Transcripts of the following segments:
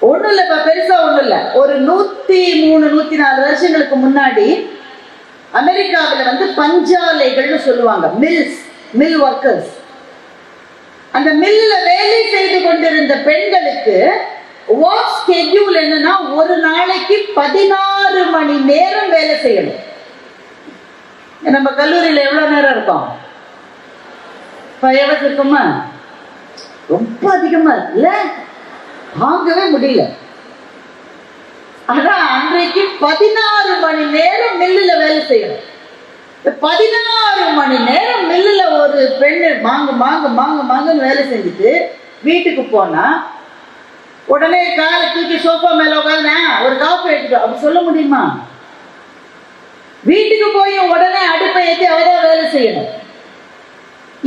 ஒன்றும் இல்லை இப்போ பெருசா ஒன்றும் இல்லை. ஒரு நூத்தி மூணு நூத்தி நாலு வருஷங்களுக்கு முன்னாடி அமெரிக்காவில் வந்து பஞ்சாலைகள்னு சொல்லுவாங்க மில்ஸ் மில் ஒர்க்கர்ஸ் அந்த மில்ல வேலை செய்து கொண்டிருந்த பெண்களுக்கு ஒர்க் ஸ்கெட்யூல் என்னன்னா ஒரு நாளைக்கு பதினாறு மணி நேரம் வேலை செய்யணும். நம்ம கல்லூரியில் எவ்வளோ நேரம் இருக்கும்? ஃபைவ் ஹவர்ஸ் இருக்குமா? ரொம்ப அதிகமாக இருக்குல்ல? வாங்கவே முடியல. ஆனா அன்றைக்கு பதினாறு மணி நேரம் மில்லுல வேலை செய்யணும். இந்த பதினாறு மணி நேரம் மில்லுல ஒரு பெண்ணு மாங்கு மாங்க மாங்க மாங்கன்னு வேலை செஞ்சுட்டு வீட்டுக்கு போனா உடனே காலை தூக்கி சோஃபா மேல உட்காந்து ஒரு காஃபி எடுத்து அப்படி சொல்ல முடியுமா? வீட்டுக்கு போய் உடனே அடுப்பை ஏற்றி அவதான் வேலை செய்யணும்.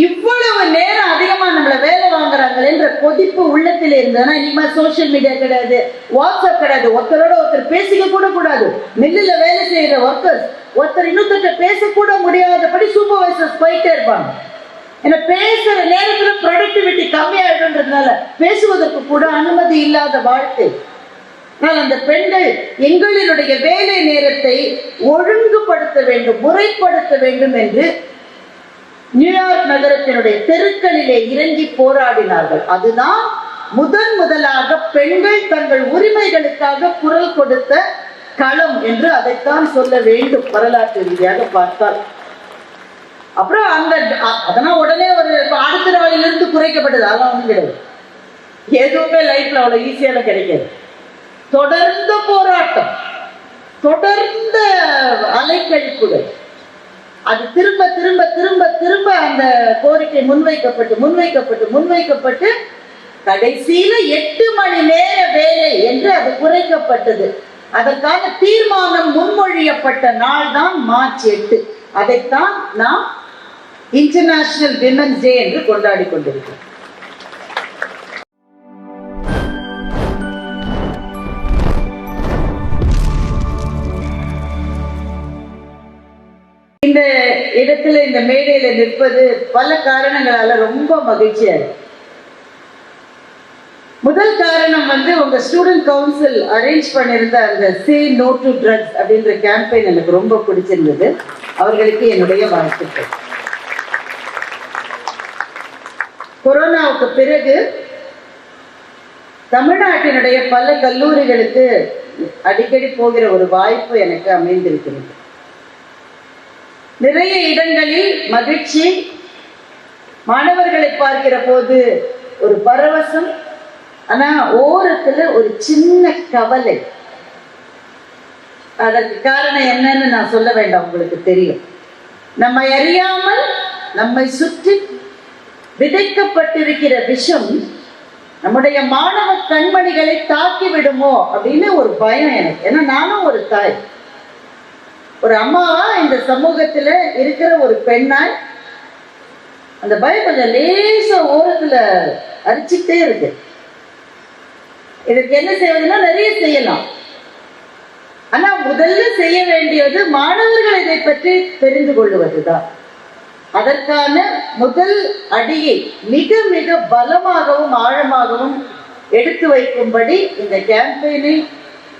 இவ்வளவு நேரம் அதிகமா நம்மள வேலை வாங்குறாங்களேன்ற கொதிப்பு உள்ளத்தில் இருந்ததுன்னா இனிமே சோஷியல் மீடியா கிடையாது வாட்ஸ்அப் கிடையாது ஒருத்தரோட ஒருத்தர் பேசிக்க கூட கூடாது. மில்லுல வேலை செய்யற ஒர்க்கர்ஸ் ஒருத்தர் இன்னொருத்தர்கிட்ட பேசக்கூட முடியாதபடி சூப்பர்வைசர்ஸ் போயிட்டே இருப்பாங்க. ஏன்னா பேசுற நேரத்துல ப்ரொடக்டிவிட்டி கம்மியாயிடும்ன்றதுனால பேசுவதற்கு கூட அனுமதி இல்லாத வாழ்க்கை. ஆனால் அந்த பெண்கள் எங்களினுடைய வேலை நேரத்தை ஒழுங்குபடுத்த வேண்டும் முறைப்படுத்த வேண்டும் என்று நியூயார்க் நகரத்தினுடைய தெருக்களிலே இறங்கி போராடினார்கள். அதுதான் முதன் முதலாக பெண்கள் தங்கள் உரிமைகளுக்காக குரல் கொடுத்த களம் என்று அதைத்தான் சொல்ல வேண்டும். வரலாற்று ரீதியாக பார்த்தால். அப்புறம் அந்த அதெல்லாம் உடனே ஒரு இப்ப அடுத்த குறைக்கப்பட்டது. அதெல்லாம் ஒன்றும் கிடையாது. எதுவுமே லைஃப்ல அவ்வளவு ஈஸியால கிடைக்காது. தொடர்ந்த போராட்டம் தொடர்ந்த அலைக்கழிப்புகள் அது திரும்ப திரும்ப திரும்ப திரும்ப அந்த கோரிக்கை முன்வைக்கப்பட்டு முன்வைக்கப்பட்டு முன்வைக்கப்பட்டு கடைசியில எட்டு மணி நேர வேலை என்று அது குறைக்கப்பட்டது. அதற்கான தீர்மானம் முன்மொழியப்பட்ட நாள் தான் மார்ச் எட்டு. அதைத்தான் நாம் இன்டர்நேஷனல் விமன்ஸ் டே என்று கொண்டாடி கொண்டிருக்கிறோம். இந்த இடத்துல இந்த மேடையில நிற்பது பல காரணங்களால ரொம்ப மகிழ்ச்சியா இருக்கு. முதல் காரணம் வந்து உங்க ஸ்டூடெண்ட் கவுன்சில் அரேஞ்ச் பண்ணியிருந்த அந்த சே நோ டு ட்ரக்ஸ் அப்படின்ற கேம்பெயின் எனக்கு ரொம்ப பிடிச்சிருந்தது. அவர்களுக்கு என்னுடைய வாழ்த்துக்கள். கொரோனாவுக்கு பிறகு தமிழ்நாட்டினுடைய பல கல்லூரிகளுக்கு அடிக்கடி போகிற ஒரு வாய்ப்பு எனக்கு அமைந்திருக்கிறது. நிறைய இடங்களில் மகிழ்ச்சி. மாணவர்களை பார்க்கிற போது ஒரு பரவசம் ஆனா ஓரத்துல ஒரு சின்ன கவலை. அதற்கு காரணம் என்னன்னு நான் சொல்ல வேண்டாம் உங்களுக்கு தெரியும். நம்மை அறியாமல் நம்மை சுற்றி விதைக்கப்பட்டிருக்கிற விஷம் நம்முடைய மாணவ கண்மணிகளை தாக்கி விடுமோ அப்படின்னு ஒரு பயம் எனக்கு. ஏன்னா நானும் ஒரு தாய். ஒரு அம்மாவா இந்த சமூகத்துல இருக்கிற ஒரு பெண்ணாய் அந்த பயம் கொஞ்சம் லேச ஓரத்துல அரிச்சுட்டே இருக்கு. இதுக்கு என்ன செய்வதுன்னா நிறைய செய்யலாம். ஆனா முதல்ல செய்ய வேண்டியது மாணவர்கள் இதை பற்றி தெரிந்து கொள்வதுதான். அதற்கான முதல் அடியை மிக மிக பலமாகவும் ஆழமாகவும் எடுத்து வைக்கும்படி இந்த கேம்பெயினை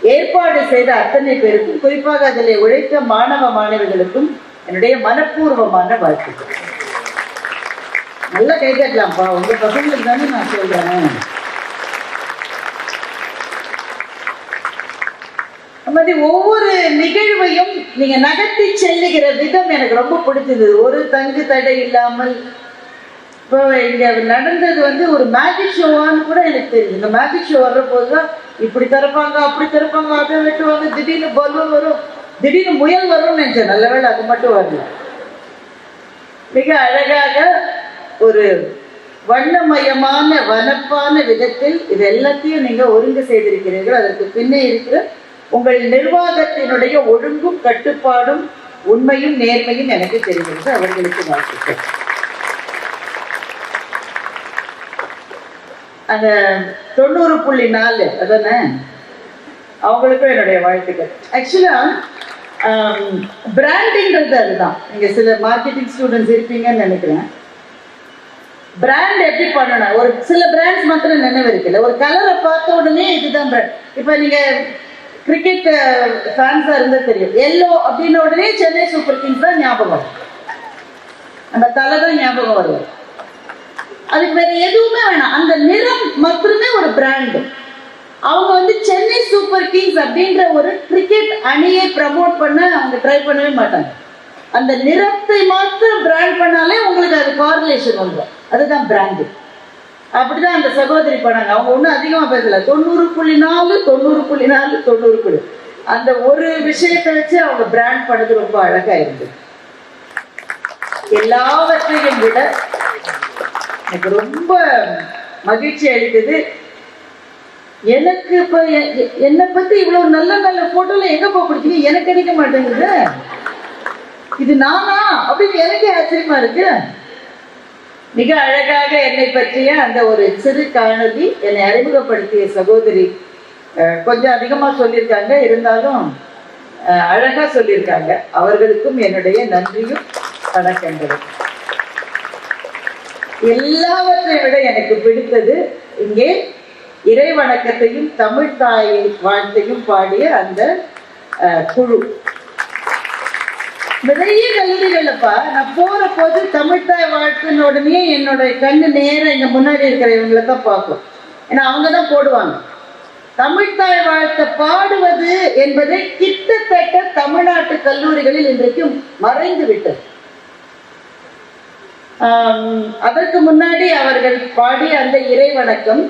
ஏற்பாடு செய்த அத்தனை பேருக்கும் குறிப்பாக அதில் உழைத்த மாணவ மாணவிகளுக்கும் என்னுடைய மனப்பூர்வமான வாழ்த்துக்கள். நல்லா கை தட்டலாம்ப்பா உங்க பசங்களுக்கு தானே நான் சொல்றேன். மாதிரி ஒவ்வொரு நிகழ்வையும் நீங்க நகர்த்தி செல்லுகிற விதம் எனக்கு ரொம்ப பிடிச்சது. ஒரு தங்கு தடை இல்லாமல் இப்போ இங்க நடந்தது வந்து ஒரு மேஜிக் ஷோவான்னு கூட எனக்கு தெரியும் இந்த மேஜிக் ஷோ வர்ற போதுதான் இப்படி திறப்பாங்க அப்படி திறப்பாங்க அதை வெட்டுவாங்க திடீர்னு பல்வம் வரும். திடீர்னு முயல் வரும்னு நினைச்சேன். நல்ல வேலை அது மட்டும் வரல. மிக அழகாக ஒரு வண்ணமயமான வனப்பான விதத்தில் இது எல்லாத்தையும் நீங்க ஒருங்கு செய்திருக்கிறீர்கள். அதற்கு பின்னே இருக்கிற உங்கள் நிர்வாகத்தினுடைய ஒழுங்கும் கட்டுப்பாடும் உண்மையும் நேர்மையும் எனக்கு தெரிகிறது. அவர்களுக்கு வாழ்த்துக்கள். அந்த தொண்ணூறு புள்ளி நாலு அதானே? அவங்களுக்கும் என்னுடைய வாழ்த்துக்கள். ஆக்சுவலாக பிராண்டிங்கிறது அதுதான். நீங்கள் சில மார்க்கெட்டிங் ஸ்டூடெண்ட்ஸ் இருப்பீங்கன்னு நினைக்கிறேன். பிராண்ட் எப்படி பண்ணணும்? ஒரு சில பிராண்ட்ஸ் மாத்திரம் நினைவு இருக்குல்ல ஒரு கலரை பார்த்த உடனே இதுதான் பிராண்ட் இப்போ நீங்கள் கிரிக்கெட் ஃபேன்ஸாக இருந்தால் தெரியும். எல்லோ அப்படின்ன உடனே சென்னை சூப்பர் கிங்ஸ் தான் ஞாபகம் வரும். அந்த தலை தான் ஞாபகம் வரும். அதுக்கு வேற எதுவுமே வேணாம். அந்த நிறம் மட்டுமே ஒரு பிராண்டு அவங்க வந்து சென்னை சூப்பர் கிங்ஸ் அப்படின்ற ஒரு கிரிக்கெட் அணியை ப்ரமோட் பண்ண அவங்க ட்ரை பண்ணவே மாட்டாங்க. அந்த நிறத்தை மாத்திரம் பிராண்ட் பண்ணாலே உங்களுக்கு அது கார்லேஷன் வந்துடும் அதுதான் பிராண்டு அப்படிதான் அந்த சகோதரி பண்ணாங்க அவங்க ஒன்றும் அதிகமாக பேசல. தொண்ணூறு புள்ளி நாலு தொண்ணூறு புள்ளி நாலு தொண்ணூறு புள்ளி. அந்த ஒரு விஷயத்தை வச்சு அவங்க பிராண்ட் பண்ணது ரொம்ப அழகா இருந்தது. எல்லாவற்றையும் விட எனக்கு ரொம்ப மகிழ்ச்சி அளித்தது. எனக்கு இப்ப என்னை பத்தி இவ்வளவு நல்ல நல்ல போட்டோல எங்க போக பிடிச்சீங்க எனக்கு கிடைக்க மாட்டேங்குது. இது நானா? அப்படின்னு எனக்கே ஆச்சரியமா இருக்கு. மிக அழகாக என்னை பற்றிய அந்த ஒரு சிறு காணொலி என்னை அறிமுகப்படுத்திய சகோதரி கொஞ்சம் அதிகமா சொல்லியிருக்காங்க. இருந்தாலும் அழகா சொல்லியிருக்காங்க. அவர்களுக்கும் என்னுடைய நன்றியும் வணக்கங்களும். எல்லாவற்றை விட எனக்கு பிடித்தது இங்கே இறை வணக்கத்தையும் தமிழ் தாயை வாழ்த்தையும் பாடிய அந்த அஹ், குழு. நிறைய கல்லூரிகள்லப்பா நான் போற போது தமிழ்தாய் வாழ்த்துன உடனே என்னோட கண்ணு நேரம் இங்க முன்னாடி இருக்கிற இவங்களை தான் பார்க்கும். ஏன்னா அவங்க தான் போடுவாங்க. தமிழ்தாய் வாழ்த்த பாடுவது என்பதை கிட்டத்தட்ட தமிழ்நாட்டு கல்லூரிகளில் இன்றைக்கு மறைந்து விட்டது அதற்கு முன்னாடி அவர்கள் பாடிய அந்த இறை வணக்கம்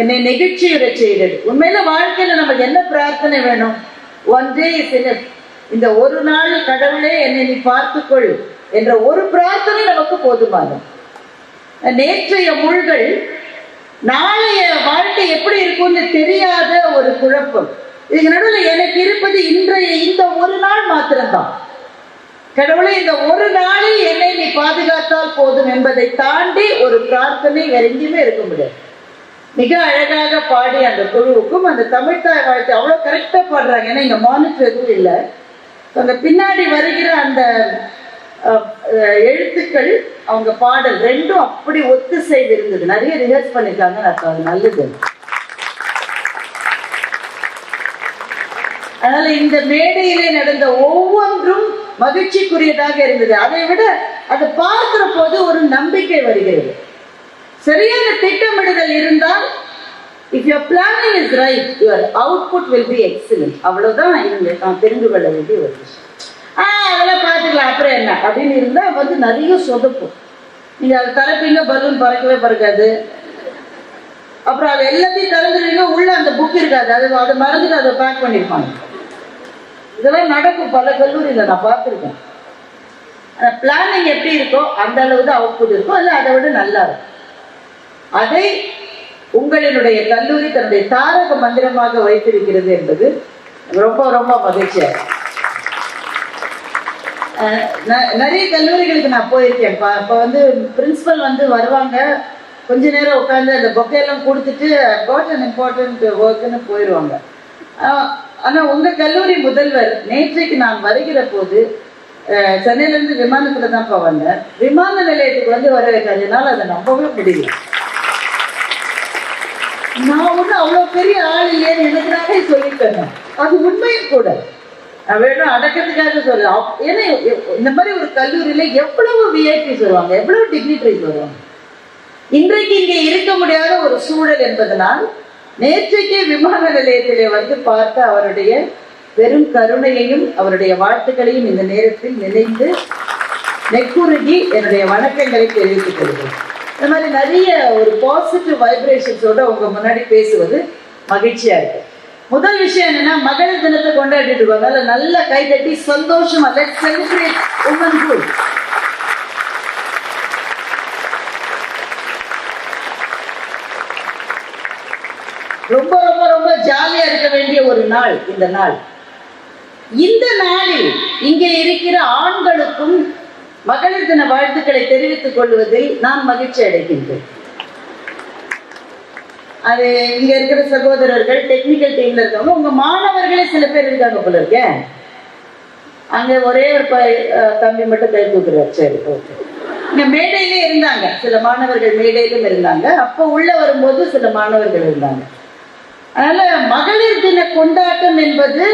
என்னை நெகிழ்ச்சியுற செய்தது. உண்மையில வாழ்க்கையில நமக்கு என்ன பிரார்த்தனை வேணும்? ஒன் டே இந்த ஒரு நாள் கடவுளே என்னை நீ பார்த்துக்கொள் என்ற ஒரு பிரார்த்தனை நமக்கு போதுமானது. நேற்றைய முள்கள் நாளைய வாழ்க்கை எப்படி இருக்கும்னு தெரியாத ஒரு குழப்பம். இதுக்கு நடுவில் எனக்கு இருப்பது இன்றைய இந்த ஒரு நாள் மாத்திரம்தான். கடவுளே இந்த ஒரு நாளில் என்னை நீ பாதுகாத்தால் போதும் என்பதை தாண்டி ஒரு பிரார்த்தனை வேற எங்கேயுமே இருக்க முடியாது. மிக அழகாக பாடி அந்த குழுவுக்கும் அந்த தமிழ்தாய் வாழ்த்து அவ்வளோ கரெக்டாக பாடுறாங்க. ஏன்னா இங்கே மானிட்டர் எதுவும் இல்லை. அந்த பின்னாடி வருகிற அந்த எழுத்துக்கள் அவங்க பாடல் ரெண்டும் அப்படி ஒத்துசைவு இருந்தது நிறைய ரிஹர்ஸ் பண்ணிருக்காங்க. அது நல்லது. அதனால இந்த மேடையிலே நடந்த ஒவ்வொன்றும் மகிழ்ச்சிக்குரியதாக இருந்தது. அதை விட அதை பார்க்கிற போது ஒரு நம்பிக்கை வருகிறது. சரியான திட்டமிடுதல் இருந்தால் if your planning is right your output will be excellent அவ்வளவுதான் இவங்க நான் தெரிந்து கொள்ள வேண்டிய ஒரு விஷயம். ஆ அதெல்லாம் பார்த்துக்கலாம். அப்புறம் என்ன? அப்படின்னு இருந்தால் வந்து நிறைய சொதப்பும். நீங்கள் அதை திறப்பீங்க பலூன் பறக்கவே பறக்காது. அப்புறம் அது எல்லாத்தையும் திறந்துடுவீங்க உள்ள அந்த புக் இருக்காது. அது அதை மறந்துட்டு அதை பேக் பண்ணியிருப்பாங்க. இதெல்லாம் நடக்கும். பல கல்லூரியில் நான் பார்த்துருக்கேன். பிளானிங் எப்படி இருக்கோ அந்த அளவு தான் அவுட்புட் இருக்கும். இல்லை அதை விட நல்லா இருக்கும். அதை உங்களினுடைய கல்லூரி தன்னுடைய தாரக மந்திரமாக வைத்திருக்கிறது என்பது ரொம்ப ரொம்ப மகிழ்ச்சியாக அஹ் ந- நிறைய கல்லூரிகளுக்கு நான் போயிருக்கேன். இப்போ இப்போ வந்து பிரின்சிபல் வந்து வருவாங்க. கொஞ்ச நேரம் உட்காந்து அந்த பொக்கையெல்லாம் கொடுத்துட்டு காட் அன் இம்பார்ட்டன்ட் ஒர்க்குன்னு போயிடுவாங்க ஆனால் உங்கள் கல்லூரி முதல்வர் நேற்றைக்கு நான் வருகிற போது அஹ், சென்னையிலேருந்து விமானத்தில் தான்ப்பா வந்தேன் விமான நிலையத்துக்கு வந்து வர வைக்காதனால அதை நம்பவே முடியல. நான் ஒன்றும் அவ்வளோ பெரிய ஆள் இல்லையேன்னு எனக்குனாலே சொல்லிட்டேன். அது உண்மையும் கூட. வேணும் அடக்கிறதுக்காக சொல்ல ஏன்னா இந்த மாதிரி ஒரு கல்லூரியில எவ்வளவு விஐபிஸ் வருவாங்க? எவ்வளவு டிக்னிட்ரிஸ் வருவாங்க? இன்றைக்கு இங்கே இருக்க முடியாத ஒரு சூழல் என்பதனால் நேற்றைக்கு விமான நிலையத்திலே வந்து பார்த்த அவருடைய பெரும் கருணையையும் அவருடைய வாழ்த்துக்களையும் இந்த நேரத்தில் நினைந்து நெக்குருகி என்னுடைய வணக்கங்களை தெரிவித்துக் கொள்கிறேன். இந்த மாதிரி நிறைய ஒரு பாசிட்டிவ் வைப்ரேஷன்ஸோட உங்க முன்னாடி பேசுவது மகிழ்ச்சியா இருக்கு. முதல் விஷயம் என்னன்னா மகளிர் தினத்தை கொண்டாடிட்டு இருக்கோம். அதனால நல்ல கை தட்டி சந்தோஷமா லெட் செலிப்ரேட் உமன்ஹுட் ரொம்ப ரொம்ப ரொம்ப ஜாலியா இருக்க வேண்டிய ஒரு நாள் இந்த நாள். இந்த நாளில் இங்கே இருக்கிற ஆண்களுக்கும் மகளிர் தின வாழ்த்துக்களை தெரிவித்துக் கொள்வதில் நான் மகிழ்ச்சி அடைகின்றேன். அது இங்க இருக்கிற சகோதரர்கள் டெக்னிக்கல் டீம்ல இருக்கவங்க உங்க மாணவர்களே சில பேர் இருக்காங்க போல இருக்கேன் அங்க ஒரே ஒரு தம்பி மட்டும் கை தூக்குறாரு சரி ஓகே இங்க மேடையிலே இருந்தாங்க. சில மாணவர்கள் மேடையிலும் இருந்தாங்க. அப்போ உள்ள வரும்போது சில மாணவர்கள் இருந்தாங்க. அதனால மகளிர் தின கொண்டாட்டம் என்பது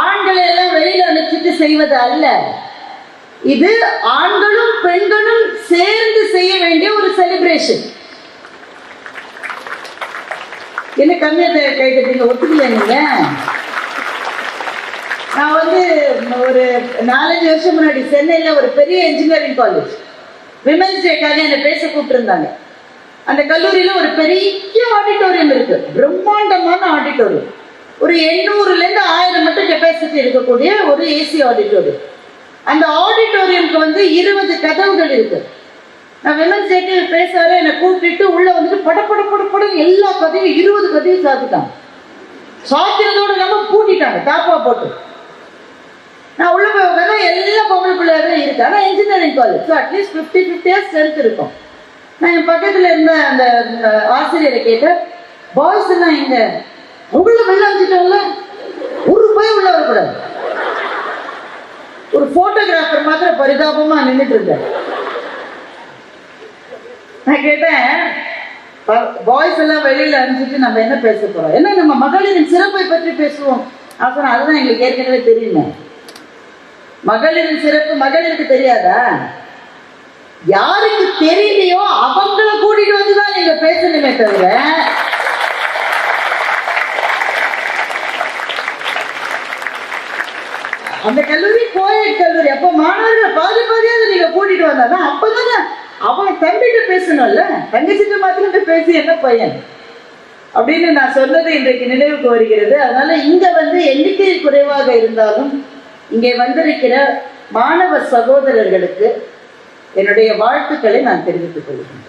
ஆண்களை எல்லாம் வெளியில அனுப்பிச்சிட்டு செய்வது அல்ல. இது ஆண்களும் பெண்களும் சேர்ந்து செய்ய வேண்டிய ஒரு செலிப்ரேஷன் என்ன கம்மியா த- கை ஒத்துக்கல நீங்க? நான் வந்து ஒரு நாலஞ்சு வருஷம் முன்னாடி சென்னையில ஒரு பெரிய இன்ஜினியரிங் காலேஜ் விமென்ஸ் டேக்காக என்னை பேச கூப்பிட்டுருந்தாங்க. அந்த கல்லூரியில ஒரு பெரிய ஆடிட்டோரியம் இருக்கு. பிரம்மாண்டமான ஆடிட்டோரியம். ஒரு எண்ணூறுல இருந்து ஆயிரம் மட்டும் கெப்பாசிட்டி இருக்கக்கூடிய ஒரு ஏசி ஆடிட்டோரியம் அந்த ஆடிட்டோரியம்க்கு வந்து இருபது கதவுகள் இருக்கு. நான் விமன் டேக்கு பேச வர என்னை கூப்பிட்டு உள்ள வந்துட்டு பட பட பட எல்லா கதையும் இருபது கதையும் சாத்திட்டாங்க. சாத்திரத்தோட நம்ம பூட்டிட்டாங்க தாப்பா போட்டு. நான் உள்ள போய் எல்லா பொம்பளை பிள்ளையாரும் இருக்கு. ஆனால் engineering college so at least fifty ஃபிஃப்டியாக strength இருக்கும். நான் என் பக்கத்துல இருந்த அந்த ஆசிரியரை கேட்டேன். பாய்ஸ் எல்லாம் எங்க? உள்ள வெளில வச்சுட்டோம்ல ஒரு போய் உள்ள வரக்கூடாது. ஒரு போட்டோகிராஃபர் மாத்திரம் பரிதாபமா நின்றுட்டு இருந்தேன். நான் கேட்டேன் பாய்ஸ் எல்லாம் வெளியில அனுப்பிச்சிட்டு நம்ம என்ன பேச போறோம்? என்ன நம்ம மகளிரின் சிறப்பை பற்றி பேசுவோம். அப்புறம் அதுதான் எங்களுக்கு ஏற்கனவே தெரியுமே. மகளிரின் சிறப்பு மகளிருக்கு தெரியாதா? யாருக்கு தெரியலையோ அவங்கள கூட்டிட்டு வந்துதான் நீங்க பேசணுமே தவிர அந்த கல்லூரி கோயட் கல்லூரி அப்ப மாணவர்களை பாதி பாதியாவது நீங்க கூட்டிட்டு வந்தாதான் அப்பதானே அவன் தம்பிகிட்ட பேசணும்ல? தங்கச்சிட்டு மாத்திரம் பேசி என்ன பையன்? அப்படின்னு நான் சொன்னது இன்றைக்கு நினைவுக்கு வருகிறது. அதனால இங்க வந்து எண்ணிக்கை குறைவாக இருந்தாலும் இங்கே வந்திருக்கிற மாணவ சகோதரர்களுக்கு என்னுடைய வாழ்த்துக்களை நான் தெரிவித்துக் கொள்கிறேன்.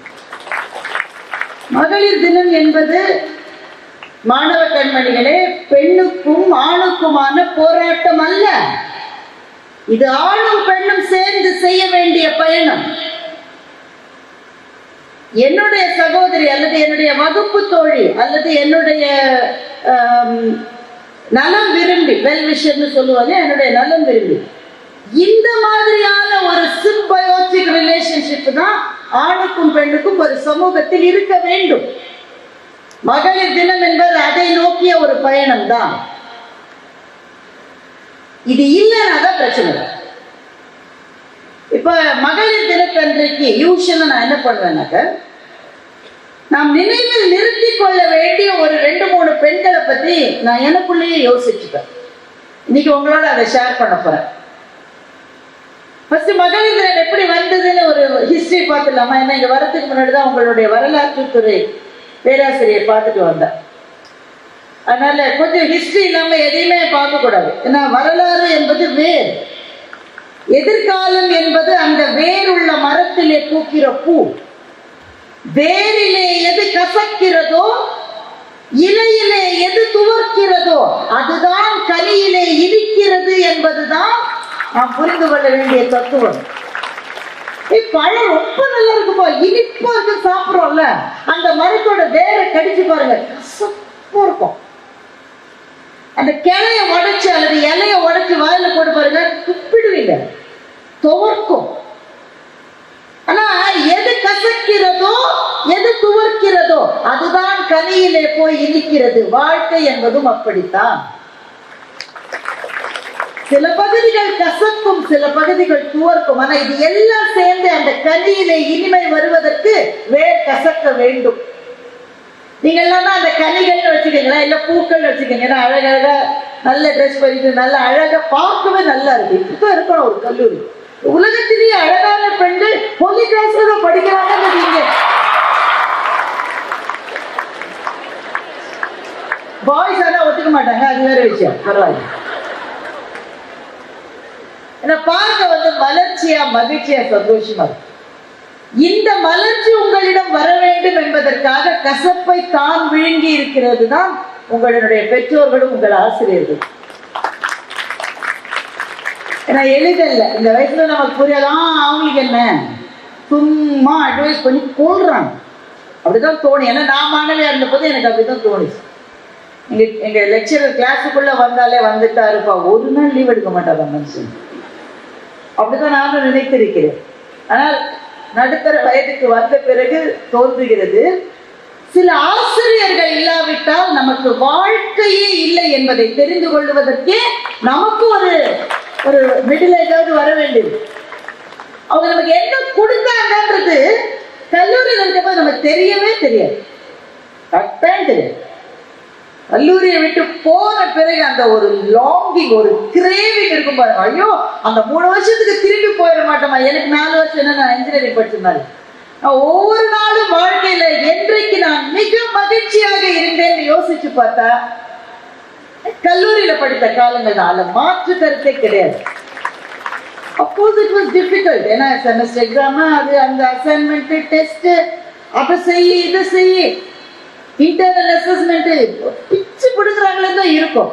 மகளிர் தினம் என்பது மாணவ கண்மணிகளே பெண்ணுக்கும் ஆணுக்குமான போராட்டம் அல்ல. இது ஆணும் பெண்ணும் சேர்ந்து செய்ய வேண்டிய பயணம். என்னுடைய சகோதரி அல்லது என்னுடைய வகுப்பு தோழி அல்லது என்னுடைய நலம் விரும்பி வெல்விஷர்னு சொல்லுவாங்க என்னுடைய நலம் விரும்பி. இந்த மாதிரியான ஒரு சிம்பயோட்டிக் ரிலேஷன்ஷிப் தான் ஆணுக்கும் பெண்ணுக்கும் ஒரு சமூகத்தில் இருக்க வேண்டும். மகளிர் தினம் என்பது அதை நோக்கிய ஒரு பயணம் தான் இது இல்லைன்னா தான் பிரச்சனை இப்ப மகளிர் தினத்தன்றைக்கு யூஸ்வலா நான் என்ன பண்ணுவேன்னாக்க நாம் நினைவில் நிறுத்தி கொள்ள வேண்டிய ஒரு ரெண்டு மூணு பெண்களை பத்தி நான் எனக்குள்ளேயே யோசிச்சுப்பேன். இன்னைக்கு உங்களோட அதை ஷேர் பண்ண போறேன். ஃபர்ஸ்ட் மகளிர் எப்படி வந்ததுன்னு ஒரு ஹிஸ்டரி பார்த்துடலாமா? ஏன்னா இங்க வரதுக்கு முன்னாடி தான் உங்களுடைய வரலாற்றுத்துறை பேராசிரியர் பார்த்துட்டு வந்தேன் அதனால கொஞ்சம் ஹிஸ்டரி இல்லாம எதையுமே பார்க்க கூடாது ஏன்னா வரலாறு என்பது வேர். எதிர்காலம் என்பது அந்த வேர் உள்ள மரத்திலே பூக்கிற பூ. வேரிலே எது கசக்கிறதோ இலையிலே எது துவர்க்கிறதோ அதுதான் கனியிலே இனிக்கிறது என்பதுதான் நாம் புரிந்து கொள்ள வேண்டிய தத்துவம். ஏய், பழம் ரொம்ப நல்லா இருக்குப்பா. இனிப்பா இருக்கு சாப்பிடுறோம்ல. அந்த மரத்தோட வேரை கடிச்சு பாருங்க. கசப்பா இருக்கும். அந்த கிளைய உடைச்சு அல்லது இலைய உடைச்சு வாயில போட்டு பாருங்க. துப்பிடுவீங்க. துவர்க்கும். ஆனா எது கசக்கிறதோ எது துவர்க்கிறதோ அதுதான் கனியிலே போய் இனிக்கிறது. வாழ்க்கை என்பதும் அப்படித்தான். சில பகுதிகள் கசக்கும் சில பகுதிகள் துவர்க்கும். ஆனா இது எல்லாம் சேர்ந்து அந்த கனியிலே இனிமை வருவதற்கு வேர் கசக்க வேண்டும். நீங்க எல்லாம் அந்த கனிகள்னு வச்சுக்கீங்களா இல்ல பூக்கள் வச்சுக்கீங்க. ஏன்னா அழகழகா நல்ல ட்ரெஸ் பண்ணிட்டு நல்ல அழகா பார்க்கவே நல்லா இருக்கு. இப்போ இருக்கணும் ஒரு கல்லூரி. உலகத்திலேயே அழகான பெண்கள் பொலி கிளாஸ்ல தான் படிக்கிறாங்கன்னு நீங்க பாய்ஸ் ஆனா ஒத்துக்க மாட்டாங்க. அது வேற விஷயம். பரவாயில்ல. ஏன்னா பார்க்க வந்து மலர்ச்சியா மகிழ்ச்சியா சந்தோஷமா இந்த மலர்ச்சி உங்களிடம் வர வேண்டும் என்பதற்காக கசப்பை தான் விழுங்கி இருக்கிறது தான் உங்களுடைய பெற்றோர்களும் உங்கள் ஆசிரியர்கள். ஏன்னா எளிதல்ல. இந்த வயசுல நமக்கு புரியலாம் அவங்களுக்கு என்ன? சும்மா அட்வைஸ் பண்ணி கொள்றாங்க. அப்படிதான் தோணி ஏன்னா நான் மாணவியா இருந்தபோது எனக்கு அப்படிதான் தோணுச்சு. எங்க எங்க லெக்சரர் கிளாஸுக்குள்ள வந்தாலே வந்துட்டா இருப்பா ஒரு நாள் லீவ் எடுக்க மாட்டாங்க மனுஷன்? அப்படிதான் நானும் நினைத்திருக்கிறேன். ஆனால் நடுத்தர வயதுக்கு வந்த பிறகு தோன்றுகிறது சில ஆசிரியர்கள் இல்லாவிட்டால் நமக்கு வாழ்க்கையே இல்லை என்பதை தெரிந்து கொள்வதற்கே நமக்கு ஒரு ஒரு மிடில் ஏஜாவது வர வேண்டியது அவங்க நமக்கு என்ன கொடுத்தாங்கன்றது கல்லூரியில் இருக்கப்போ நமக்கு தெரியவே தெரியாது. கரெக்டாக தெரியாது கல்லூரியை விட்டு போன பிறகு அந்த ஒரு லாங்கிங் ஒரு கிரேவிங் இருக்கும் பாருங்க. ஐயோ அந்த மூணு வருஷத்துக்கு திரும்பி போயிட மாட்டோமா? எனக்கு நாலு வருஷம் என்ன நான் இன்ஜினியரிங் படிச்சிருந்தாரு ஒவ்வொரு நாளும் வாழ்க்கையில என்றைக்கு நான் மிக மகிழ்ச்சியாக இருந்தேன்னு யோசிச்சு பார்த்தா கல்லூரியில படித்த காலங்கள் தான். அதுல மாற்று கருத்தே கிடையாது. அப்போஸ் இட் வாஸ் டிஃபிகல்ட் ஏன்னா செமஸ்டர் எக்ஸாம் அது அந்த அசைன்மெண்ட் டெஸ்ட் அதை செய் இதை செய் இன்டர்னல் அசஸ்மெண்ட் பிச்சு பிடுங்குறாங்களே தான் இருக்கும்.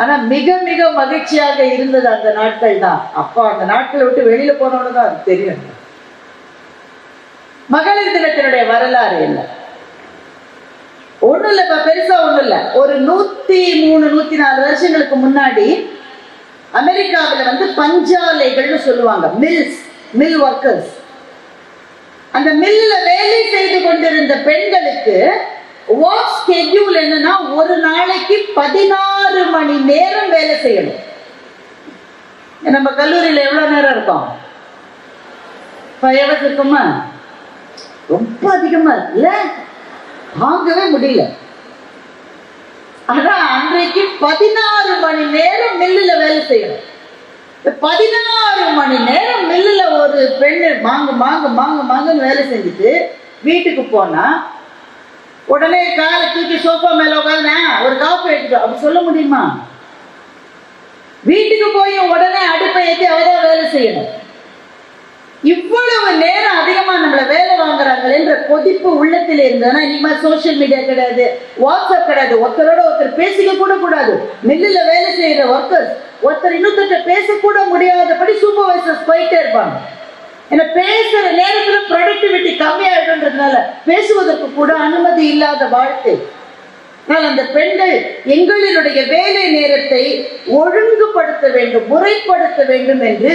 ஆனா மிக மிக மகிழ்ச்சியாக இருந்தது அந்த நாட்கள் தான். அப்போ அந்த நாட்களை விட்டு வெளியில போனவனு தான் அது தெரியும். மகளிர் தினத்தினுடைய வரலாறு என்ன? ஒண்ணும் இல்லப்பா பெருசா ஒண்ணும் இல்ல. ஒரு நூத்தி மூணு நூத்தி நாலு வருஷங்களுக்கு முன்னாடி அமெரிக்காவில் வந்து பஞ்சாலைகள்னு சொல்லுவாங்க மில்ஸ் மில் ஒர்க்கர்ஸ் அந்த மில்ல வேலை செய்து கொண்டிருந்த பெண்களுக்கு ஒர்க் ஸ்கெட்யூல் என்னன்னா ஒரு நாளைக்கு பதினாறு மணி நேரம் வேலை செய்யணும். நம்ம கல்லூரியில எவ்வளவு நேரம் இருக்கும்? ஃபைவ் ஹவர்ஸ் இருக்குமா? ரொம்ப அதிகமா இருக்குல்ல வாங்கவே முடியல. ஆனா அன்றைக்கு பதினாறு மணி நேரம் மில்லுல வேலை செய்யணும். பதினாறு மணி நேரம் மில்லுல ஒரு பெண்ணு மாங்கு மாங்கு மாங்கு மாங்குன்னு வேலை செஞ்சுட்டு வீட்டுக்கு போனா உடனே காலை தூக்கி சோஃபா மேல உட்காந்து ஒரு காப்பு எடுத்துட்டோம் அப்படி சொல்ல முடியுமா? வீட்டுக்கு போய் உடனே அடுப்பை ஏற்றி அவதான் வேலை செய்யணும். இவ்வளவு நேரம் அதிகமா நம்மளை வேலை வாங்குறாங்களேன்ற கொதிப்பு உள்ளத்தில் இருந்ததுன்னா இனிமே சோஷியல் மீடியா கிடையாது வாட்ஸ்அப் கிடையாது ஒருத்தரோட ஒருத்தர் பேசிக்க கூட கூடாது. மில்லில் வேலை செய்யற ஒர்க்கர்ஸ் ஒருத்தர் இன்னொருத்தர் பேசக்கூட முடியாதபடி சூப்பர்வைசர்ஸ் போயிட்டே இருப்பாங்க. ஏன்னா பேசுற நேரத்துல ப்ரொடக்டிவிட்டி கம்மியாயிடும்ன்றதுனால பேசுவதற்கு கூட அனுமதி இல்லாத வாழ்க்கை. ஆனால் அந்த பெண்கள் எங்களினுடைய வேலை நேரத்தை ஒழுங்குபடுத்த வேண்டும் முறைப்படுத்த வேண்டும் என்று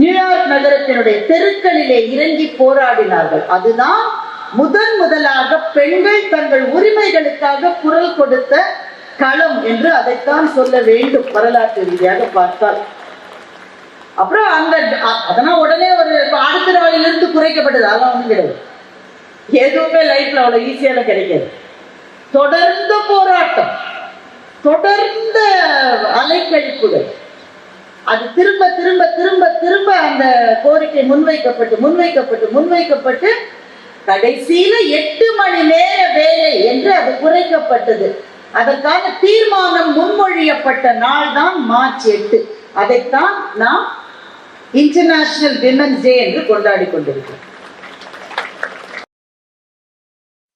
நியூயார்க் நகரத்தினுடைய தெருக்களிலே இறங்கி போராடினார்கள். அதுதான் முதன் முதலாக பெண்கள் தங்கள் உரிமைகளுக்காக குரல் கொடுத்த களம் என்று அதைத்தான் சொல்ல வேண்டும் வரலாற்று ரீதியாக பார்த்தால். அப்புறம் அந்த அதனால் அதெல்லாம் உடனே ஒரு இப்ப அடுத்த நாளிலிருந்து குறைக்கப்பட்டது. அதெல்லாம் ஒன்றும் கிடையாது. எதுவுமே லைஃப்ல அவ்வளோ ஈஸியாக கிடைக்காது. தொடர்ந்த போராட்டம் தொடர்ந்த அலைக்கழிப்புகள் அது திரும்ப திரும்ப திரும்ப திரும்ப அந்த கோரிக்கை முன்வைக்கப்பட்டு முன்வைக்கப்பட்டு முன்வைக்கப்பட்டு கடைசியில எட்டு மணி நேர வேலை என்று அது குறைக்கப்பட்டது. அதற்கான தீர்மானம் முன்மொழியப்பட்ட நாள் தான் மார்ச் எட்டு. அதைத்தான் நாம் இன்டர்நேஷனல் விமன்ஸ் டே என்று கொண்டாடி கொண்டிருக்கிறோம்.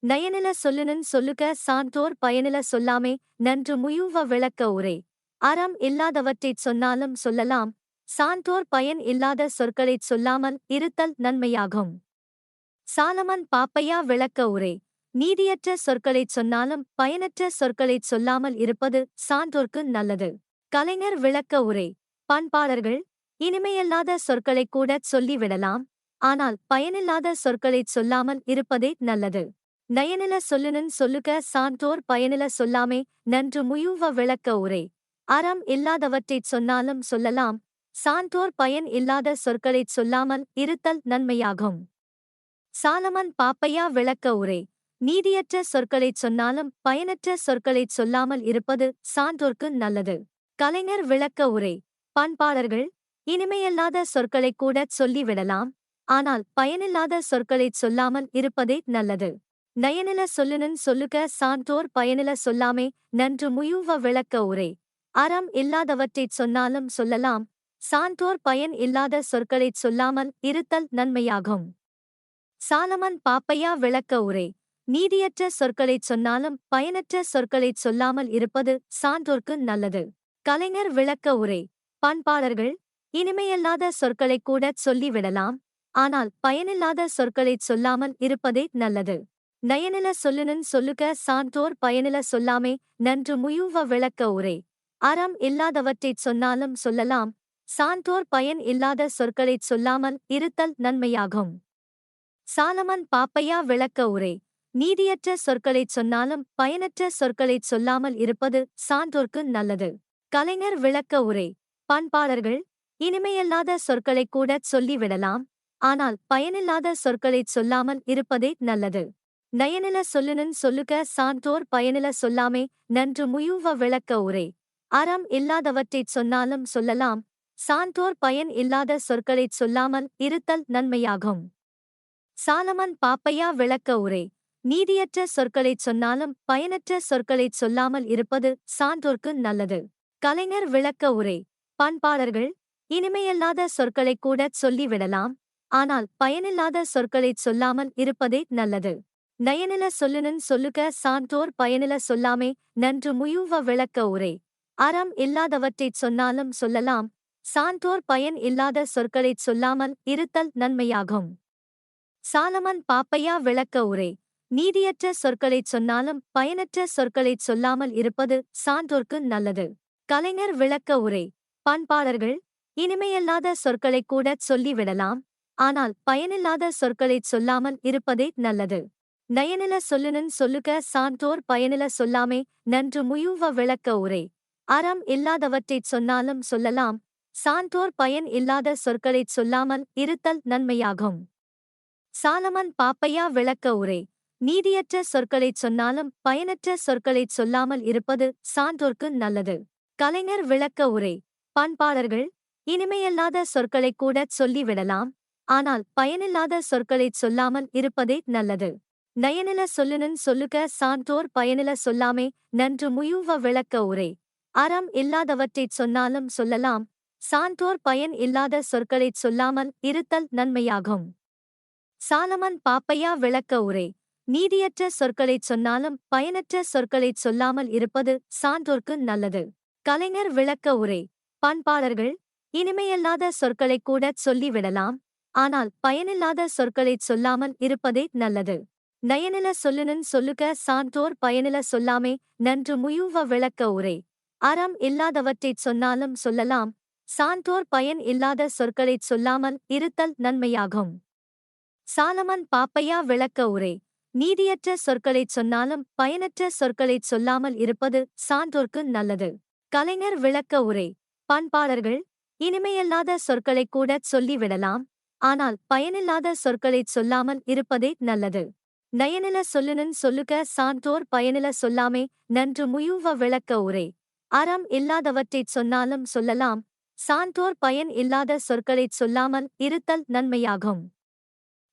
நயனில சொல்லுனன் சொல்லுக சான்றோர் பயனில சொல்லாமே நன்று முயுவ விளக்க உரை. அறம் இல்லாதவற்றைச் சொன்னாலும் சொல்லலாம் சான்றோர் பயன் இல்லாத சொற்களைச் சொல்லாமல் இருத்தல் நன்மையாகும். சாலமன் பாப்பையா விளக்க உரை நீதியற்ற சொற்களைச் சொன்னாலும் பயனற்ற சொற்களைச் சொல்லாமல் இருப்பது சான்றோர்க்கு நல்லது. கலைஞர் விளக்க உரை பண்பாளர்கள் இனிமையல்லாத சொற்களைக் கூடச் சொல்லிவிடலாம் ஆனால் பயனில்லாத சொற்களைச் சொல்லாமல் இருப்பதே நல்லது. நயனில சொல்லுனன் சொல்லுக சான்றோர் பயனில சொல்லாமே நன்று முயுவ விளக்க உரை. அறம் இல்லாதவற்றைச் சொன்னாலும் சொல்லலாம் சான்றோர் பயன் இல்லாத சொற்களைச் சொல்லாமல் இருத்தல் நன்மையாகும். சாலமன் பாப்பையா விளக்க உரை. நீதியற்ற சொற்களைச் சொன்னாலும் பயனற்ற சொற்களைச் சொல்லாமல் இருப்பது சான்றோர்க்கு நல்லது. கலைஞர் விளக்க உரை. பண்பாளர்கள் இனிமையல்லாத சொற்களைக் கூடச் சொல்லிவிடலாம். ஆனால் பயனில்லாத சொற்களைச் சொல்லாமல் இருப்பதே நல்லது. நயனில சொல்லுனன் சொல்லுக சான்றோர் பயனில சொல்லாமே நன்று முயுவ விளக்க உரை. அறம் இல்லாதவற்றைச் சொன்னாலும் சொல்லலாம். சான்றோர் பயன் இல்லாத சொற்களைச் சொல்லாமல் இருத்தல் நன்மையாகும். சாலமன் பாப்பையா விளக்க உரை. நீதியற்ற சொற்களைச் சொன்னாலும் பயனற்ற சொற்களைச் சொல்லாமல் இருப்பது சான்றோர்க்கு நல்லது. கலைஞர் விளக்க உரை. பண்பாளர்கள் இனிமையல்லாத சொற்களைக் கூட சொல்லிவிடலாம். ஆனால் பயனில்லாத சொற்களைச் சொல்லாமல் இருப்பதே நல்லது. நயனில சொல்லுனன் சொல்லுக சான்றோர் பயனில சொல்லாமே நன்று முயுவ விளக்க உரை. அறம் இல்லாதவற்றைச் சொன்னாலும் சொல்லலாம். சான்றோர் பயன் இல்லாத சொற்களைச் சொல்லாமல் இருத்தல் நன்மையாகும். சாலமன் பாப்பையா விளக்க உரை. நீதியற்ற சொற்களைச் சொன்னாலும் பயனற்ற சொற்களைச் சொல்லாமல் இருப்பது சான்றோர்க்கு நல்லது. கலைஞர் விளக்க உரை. பண்பாளர்கள் இனிமையல்லாத சொற்களைக் கூடச் சொல்லிவிடலாம் ஆனால் பயனில்லாத சொற்களைச் சொல்லாமல் இருப்பதே நல்லது. நயனில சொல்லுனன் சொல்லுக சான்றோர் பயனில சொல்லாமே நன்று முயுவ விளக்க உரை. அறம் இல்லாதவற்றைச் சொன்னாலும் சொல்லலாம். சான்றோர் பயன் இல்லாத சொற்களைச் சொல்லாமல் இருத்தல் நன்மையாகும். சாலமன் பாப்பையா விளக்க உரை. நீதியற்ற சொற்களைச் சொன்னாலும் பயனற்ற சொற்களைச் சொல்லாமல் இருப்பது சான்றோர்க்கு நல்லது. கலைஞர் விளக்க உரை. பண்பாளர்கள் இனிமையல்லாத சொற்களைக் கூட சொல்லிவிடலாம். ஆனால் பயனில்லாத சொற்களைச் சொல்லாமல் இருப்பதே நல்லது. நயனில சொல்லுனன் சொல்லுக சான்றோர் பயனில சொல்லாமே நன்று முயுவ விளக்க உரை. அறம் இல்லாதவற்றைச் சொன்னாலும் சொல்லலாம் சான்றோர் பயன் இல்லாத சொற்களைச் சொல்லாமல் இருத்தல் நன்மையாகும். சாலமன் பாப்பையா விளக்க உரை. நீதியற்ற சொற்களைச் சொன்னாலும் பயனற்ற சொற்களைச் சொல்லாமல் இருப்பது சான்றோர்க்கு நல்லது. கலைஞர் விளக்க உரை. பண்பாளர்கள் இனிமையல்லாத சொற்களைக் கூடச் சொல்லிவிடலாம். ஆனால் பயனில்லாத சொற்களைச் சொல்லாமல் இருப்பதே நல்லது. நயனில சொல்லுனன் சொல்லுக சான்றோர் பயனில சொல்லாமே நன்று முயுவ விளக்க உரை. அறம் இல்லாதவற்றைச் சொன்னாலும் சொல்லலாம். சான்றோர் பயன் இல்லாத சொற்களைச் சொல்லாமல் இருத்தல் நன்மையாகும். சாலமன் பாப்பையா விளக்க உரை. நீதியற்ற சொற்களைச் சொன்னாலும் பயனற்ற சொற்களைச் சொல்லாமல் இருப்பது சான்றோர்க்கு நல்லது. கலைஞர் விளக்க உரை. பண்பாளர்கள் இனிமையல்லாத சொற்களைக் கூடச் சொல்லிவிடலாம். ஆனால் பயனில்லாத சொற்களைச் சொல்லாமல் இருப்பதே நல்லது. நயனில சொல்லுனன் சொல்லுக சான்றோர் பயனில சொல்லாமே நன்று முயுவ விளக்க உரை. அறம் இல்லாதவற்றைச் சொன்னாலும் சொல்லலாம். சான்றோர் பயன் இல்லாத சொற்களைச் சொல்லாமல் இருத்தல் நன்மையாகும். சாலமன் பாப்பையா விளக்க உரை. நீதியற்ற சொற்களைச் சொன்னாலும் பயனற்ற சொற்களைச் சொல்லாமல் இருப்பது சான்றோர்க்கு நல்லது. கலைஞர் விளக்க உரை. பண்பாளர்கள் இனிமையல்லாத சொற்களைக் கூடச் சொல்லிவிடலாம். ஆனால் பயனில்லாத சொற்களைச் சொல்லாமல் இருப்பதே நல்லது. நயனில சொல்லுனன் சொல்லுக சான்றோர் பயனில சொல்லாமே நன்று முயுவ விளக்க உரை. அறம் இல்லாதவற்றைச் சொன்னாலும் சொல்லலாம். சான்றோர் பயன் இல்லாத சொற்களைச் சொல்லாமல் இருத்தல் நன்மையாகும். சாலமன் பாப்பையா விளக்க உரை. நீதியற்ற சொற்களைச் சொன்னாலும் பயனற்ற சொற்களைச் சொல்லாமல் இருப்பது சான்றோர்க்கு நல்லது. கலைஞர் விளக்க உரை. பண்பாளர்கள் இனிமையல்லாத சொற்களைக் கூட சொல்லிவிடலாம் ஆனால் பயனில்லாத சொற்களைச் சொல்லாமல் இருப்பதே நல்லது. நயனில சொல்லுனன் சொல்லுக சான்றோர் பயனில சொல்லாமே நன்று முயுவ விளக்க உரை. அறம் இல்லாதவற்றைச் சொன்னாலும் சொல்லலாம். சான்றோர் பயன் இல்லாத சொற்களைச் சொல்லாமல் இருத்தல் நன்மையாகும்.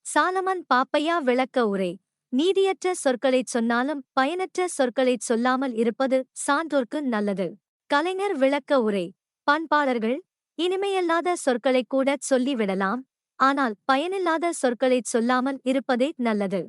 சாலமன் பாப்பையா விளக்க உரை. நீதியற்ற சொற்களைச் சொன்னாலும் பயனற்ற சொற்களைச் சொல்லாமல் இருப்பது சான்றோர்க்கு நல்லது. கலைஞர் விளக்க உரை. பண்பாளர்கள் இனிமையல்லாத சொற்களைக் கூடச் சொல்லிவிடலாம். ஆனால் பயனில்லாத சொற்களைச் சொல்லாமல் இருப்பதே நல்லது.